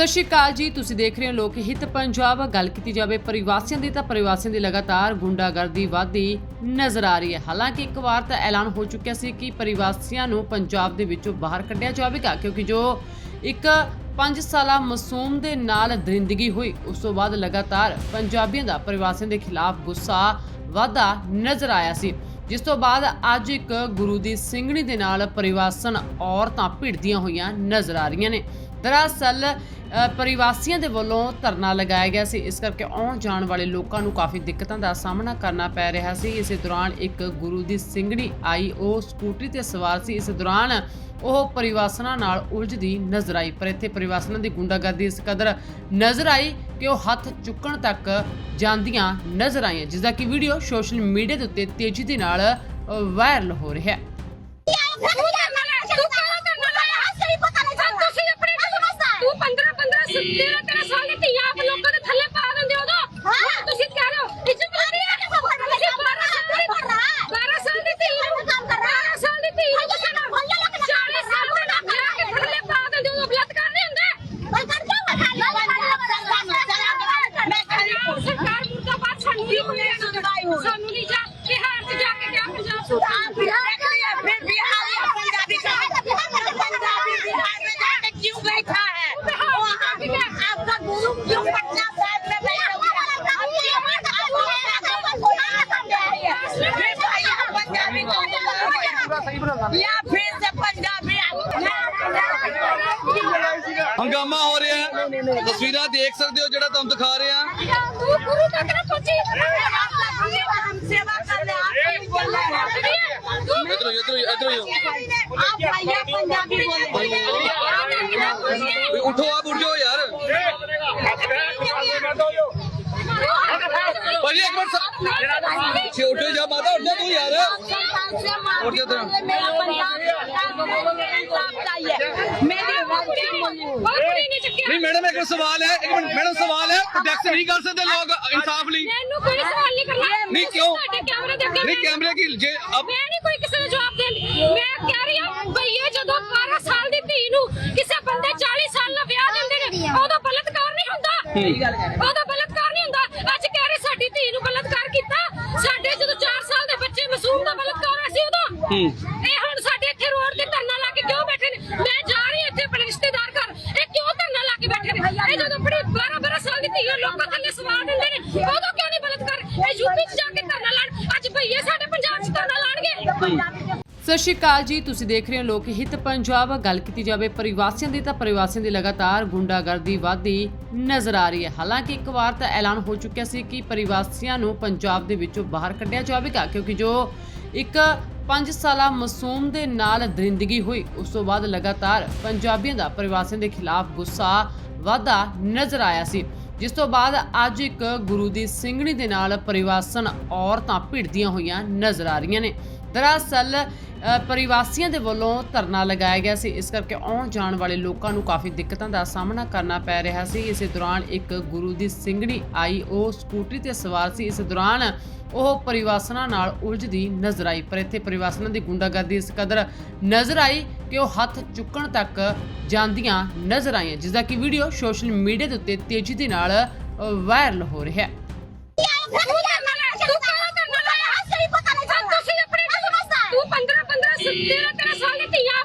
ਸਤਿ ਸ਼੍ਰੀ ਅਕਾਲ ਜੀ, ਤੁਸੀਂ ਦੇਖ ਰਹੇ ਹੋ ਲੋਕ ਹਿੱਤ ਪੰਜਾਬ। ਗੱਲ ਕੀਤੀ ਜਾਵੇ ਪਰਿਵਾਸੀਆਂ ਦੀ ਤਾਂ ਪਰਿਵਾਸੀਆਂ ਦੀ ਲਗਾਤਾਰ ਗੁੰਡਾਗਰਦੀ ਵਧਦੀ ਨਜ਼ਰ ਆ ਰਹੀ ਹੈ। ਹਾਲਾਂਕਿ ਇੱਕ ਵਾਰ ਤਾਂ ਐਲਾਨ ਹੋ ਚੁੱਕਿਆ ਸੀ ਕਿ ਪਰਿਵਾਸੀਆਂ ਨੂੰ ਪੰਜਾਬ ਦੇ ਵਿੱਚੋਂ ਬਾਹਰ ਕੱਢਿਆ ਜਾਵੇਗਾ, ਕਿਉਂਕਿ ਜੋ ਇੱਕ 5 ਸਾਲਾ ਮਾਸੂਮ ਦੇ ਨਾਲ ਦਰਿੰਦਗੀ ਹੋਈ, ਉਸ ਤੋਂ ਬਾਅਦ ਲਗਾਤਾਰ ਪੰਜਾਬੀਆਂ ਦਾ ਪਰਿਵਾਸੀਆਂ ਦੇ ਖਿਲਾਫ ਗੁੱਸਾ ਵਾਧਾ ਨਜ਼ਰ ਆਇਆ ਸੀ। ਜਿਸ ਤੋਂ ਬਾਅਦ ਅੱਜ ਇੱਕ ਗੁਰੂ ਦੀ ਸਿੰਘਣੀ ਦੇ ਨਾਲ ਪਰਿਵਾਸਨ ਔਰਤਾਂ ਭਿੜਦੀਆਂ ਹੋਈਆਂ ਨਜ਼ਰ ਆ ਰਹੀਆਂ ਨੇ। ਦਰਅਸਲ ਪਰਿਵਾਸੀਆਂ ਦੇ ਵੱਲੋਂ ਧਰਨਾ ਲਗਾਇਆ ਗਿਆ ਸੀ। ਇਸ ਕਰਕੇ ਆਉਣ ਜਾਣ ਵਾਲੇ ਲੋਕਾਂ ਨੂੰ ਕਾਫੀ ਦਿੱਕਤਾਂ ਦਾ ਸਾਹਮਣਾ ਕਰਨਾ ਪੈ ਰਿਹਾ ਸੀ। ਇਸੇ ਦੌਰਾਨ ਇੱਕ ਗੁਰੂ ਦੀ ਸਿੰਘਣੀ ਆਈ। ਉਹ ਸਕੂਟਰੀ ਤੇ ਸਵਾਰ ਸੀ। ਇਸ ਦੌਰਾਨ ਉਹ ਪਰਿਵਾਸਨਾਂ ਨਾਲ ਉਲਝਦੀ ਨਜ਼ਰ ਆਈ। ਪਰ ਇੱਥੇ ਪਰਿਵਾਸਨਾਂ ਦੀ ਗੁੰਡਾਗਰਦੀ ਇਸ ਕਦਰ ਨਜ਼ਰ ਆਈ ਕਿ ਉਹ ਹੱਥ ਚੁੱਕਣ ਤੱਕ ਜਾਂਦੀਆਂ ਨਜ਼ਰ ਆਈਆਂ ਜਿਸ ਦਾ ਕਿ ਵੀਡੀਓ ਸੋਸ਼ਲ ਮੀਡੀਆ ਦੇ ਉੱਤੇ ਤੇਜ਼ੀ ਦੇ ਨਾਲ ਵਾਇਰਲ ਹੋ ਰਿਹਾ ਹੈ। ਤੂੰ 15 15 17 13 ਸਾਲ ਦੀ ਧੀਆਂ ਆਪ ਲੋਕਾਂ ਦੇ ਥੱਲੇ ਪਾ ਦਿੰਦੇ ਉਦੋਂ। ਤੁਸੀਂ ਕਹਿ ਰਹੇ ਹੋ ਇੱਜ਼ਤ ਨਹੀਂ ਹੰਗਾਮਾ ਹੋ ਰਿਹਾ ਹੈ। ਤਸਵੀਰਾਂ ਦੇਖ ਸਕਦੇ ਹੋ ਜਿਹੜਾ ਤੁਹਾਨੂੰ ਦਿਖਾ ਰਿਹਾ। ਹਾਂ ਇਧਰੋਂ ਇਧਰੋਂ ਇਧਰੋਂ ਹੀ ਹੋ। ਵੀ ਉਠੋ ਆਪ ਉੱਠ ਯਾਰ। ਭਾਜੀ ਇੱਕ ਮਿੰਟ ਪਿੱਛੇ ਉੱਠੋ ਜਾ ਮਾਤਾ ਉੱਠ ਜਾ ਤੂੰ ਯਾਰ। ਉੱਠ ਜਾ ਤੂੰ ਨਹੀਂ ਮੈਡਮ ਇੱਕ ਸਵਾਲ ਹੈ ਇੱਕ ਮਿੰਟ ਮੈਡਮ ਸਵਾਲ ਹੈ ਪ੍ਰੋਟੈਕਟ ਨਹੀਂ ਕਰ ਸਕਦੇ ਲੋਕ ਇਨਸਾਫ ਲਈ। ਮੈਨੂੰ ਕੋਈ ਸਵਾਲ ਨਹੀਂ ਕਰਨਾ। ਨਹੀਂ ਕਿਉਂ? ਨਹੀਂ ਕੈਮਰੇ ਕੀ ਜੇ ਮੈਂ ਨਹੀਂ ਕੋਈ ਕਿਸੇ ਦਾ ਜਵਾਬ ਦੇਣ ਮੈਂ ਕਹਿ ਰਹੀ ਹਾਂ ਭਈਏ ਜਦੋਂ 12 ਸਾਲ ਦੀ ਧੀ ਨੂੰ ਕਿਸੇ ਬੰਦੇ 40 ਸਾਲ ਨਾਲ ਵਿਆਹ ਦਿੰਦੇ ਨੇ ਉਦੋਂ ਬਲਤਕਾਰ ਨਹੀਂ ਹੁੰਦਾ। ਸਹੀ ਇਹ ਹੁਣ ਸਾਡੇ ਇੱਥੇ ਰੋਡ ਤੇ ਧਰਨਾ ਲਾ ਕੇ ਕਿਉਂ ਬੈਠੇ ਨੇ? ਮੈਂ ਜਾ ਰਹੀ ਇੱਥੇ ਆਪਣੇ ਰਿਸ਼ਤੇਦਾਰ ਘਰ। ਇਹ ਕਿਉਂ ਧਰਨਾ ਲਾ ਕੇ ਬੈਠੇ ਨੇ? ਇਹ ਜਦੋਂ ਆਪਣੀ 12 12 ਸਾਲ ਦੀ ਧੀ ਨੂੰ ਲੋਕਾਂ ਥੱਲੇ ਸਵਾਰ ਦਿੰਦੇ ਨੇ ਉਦੋਂ ਕਿਉਂ ਨਹੀਂ ਬਲਤਕਾਰ ਇਹ ਯੂਪੀ 'ਚ ਜਾ ਕੇ ਧਰਨਾ ਲਾਣ। ਅੱਜ ਭਈਏ ਸਾਡੇ ਪੰਜਾਬ 'ਚ ਧਰਨਾ ਲਾਣਗੇ। ਸਤਿ ਸ਼੍ਰੀ ਅਕਾਲ ਜੀ ਤੁਸੀਂ ਦੇਖ ਰਹੇ ਹੋ ਲੋਕ ਹਿੱਤ ਪੰਜਾਬ। ਗੱਲ ਕੀਤੀ ਜਾਵੇ ਪ੍ਰਵਾਸੀਆਂ ਦੀ ਤਾਂ ਪ੍ਰਵਾਸੀਆਂ ਦੀ ਲਗਾਤਾਰ ਗੁੰਡਾਗਰਦੀ ਵਧਦੀ ਨਜ਼ਰ ਆ ਰਹੀ ਹੈ। ਹਾਲਾਂਕਿ ਇੱਕ ਵਾਰ ਤਾਂ ਐਲਾਨ ਹੋ ਚੁੱਕਿਆ ਸੀ ਕਿ ਪ੍ਰਵਾਸੀਆਂ ਨੂੰ ਪੰਜਾਬ ਦੇ ਵਿੱਚੋਂ ਬਾਹਰ ਕੱਢਿਆ ਜਾਵੇਗਾ ਕਿਉਂਕਿ ਜੋ ਇੱਕ 5 ਸਾਲਾ ਮਾਸੂਮ ਦੇ ਨਾਲ ਦਰਿੰਦਗੀ ਹੋਈ। ਉਸ ਤੋਂ ਬਾਅਦ ਲਗਾਤਾਰ ਪੰਜਾਬੀਆਂ ਦਾ ਪ੍ਰਵਾਸੀਆਂ ਦੇ ਖਿਲਾਫ ਗੁੱਸਾ ਵਾਧਾ ਨਜ਼ਰ ਆਇਆ ਸੀ। ਜਿਸ ਤੋਂ ਬਾਅਦ ਅੱਜ ਇੱਕ ਗੁਰੂ ਦੀ ਸਿੰਘਣੀ ਦੇ ਨਾਲ ਪਰਿਵਾਸਨ ਔਰਤਾਂ ਭਿੜਦੀਆਂ ਹੋਈਆਂ ਨਜ਼ਰ ਆ ਰਹੀਆਂ ਨੇ। ਦਰਅਸਲ ਪਰਿਵਾਸੀਆਂ ਦੇ ਵੱਲੋਂ ਧਰਨਾ ਲਗਾਇਆ ਗਿਆ ਸੀ। ਇਸ ਕਰਕੇ ਆਉਣ ਜਾਣ ਵਾਲੇ ਲੋਕਾਂ ਨੂੰ ਕਾਫੀ ਦਿੱਕਤਾਂ ਦਾ ਸਾਹਮਣਾ ਕਰਨਾ ਪੈ ਰਿਹਾ ਸੀ। ਇਸੇ ਦੌਰਾਨ ਇੱਕ ਗੁਰੂ ਦੀ ਸਿੰਘਣੀ ਆਈ। ਉਹ ਸਕੂਟਰੀ ਤੇ ਸਵਾਰ ਸੀ। ਇਸ ਦੌਰਾਨ ਉਹ ਪਰਿਵਾਸਨਾਂ ਨਾਲ ਉਲਝਦੀ ਨਜ਼ਰ ਆਈ। ਪਰ ਇੱਥੇ ਪਰਿਵਾਸਨਾਂ ਦੀ ਗੁੰਡਾਗਰਦੀ ਇਸ ਕਦਰ ਨਜ਼ਰ ਆਈ ਕਿ ਉਹ ਹੱਥ ਚੁੱਕਣ ਤੱਕ ਜਾਂਦੀਆਂ ਨਜ਼ਰ ਆਈਆਂ ਜਿਸ ਦਾ ਕਿ ਵੀਡੀਓ ਸੋਸ਼ਲ ਮੀਡੀਆ ਦੇ ਉੱਤੇ ਤੇਜ਼ੀ ਦੇ ਨਾਲ ਵਾਇਰਲ ਹੋ ਰਿਹਾ ਹੈ। 15 15 17 13 ਸਾਲ ਦੀ ਧੀਆਂ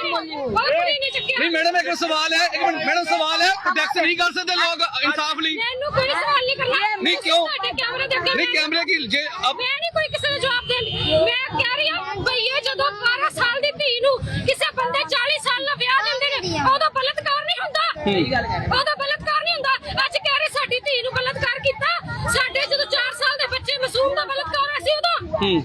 ਚੱਕਿਆ ਨਹੀਂ ਮੈਡਮ ਇੱਕ ਸਵਾਲ ਹੈ ਇੱਕ ਮਿੰਟ ਮੈਡਮ ਸਵਾਲ ਹੈ ਪ੍ਰੋਟੈਕਟ ਨਹੀਂ ਕਰ ਸਕਦੇ ਲੋਕ ਇਨਸਾਫ ਲਈ। ਮੈਨੂੰ ਕੋਈ ਸਵਾਲ ਨਹੀਂ ਕਰਨਾ। ਨਹੀਂ, ਕਿਉਂ? ਤੁਹਾਡੇ ਕੈਮਰੇ ਦੇ ਅੱਗੇ ਨਹੀਂ ਕੈਮਰੇ ਕੀ ਜੇ ਅਬ ਮੈਂ ਨਹੀਂ ਕੋਈ ਕਿਸੇ ਨੂੰ ਜਵਾਬ ਦੇਣ ਮੈਂ ਕਹਿ ਰਹੀ ਹਾਂ ਭਈਏ ਜਦੋਂ 12 ਸਾਲ ਦੀ ਧੀ ਨੂੰ ਕਿਸੇ ਬੰਦੇ 40 ਸਾਲ ਨਾਲ ਵਿਆਹ ਦਿੰਦੇ ਨੇ ਉਦੋਂ ਬਲਤਕਾਰ ਨਹੀਂ ਹੁੰਦਾ। ਉਦੋਂ ਬਲਤਕਾਰ ਨਹੀਂ ਹੁੰਦਾ ਅੱਜ ਕਹਿ ਰਹੇ ਸਾਡੀ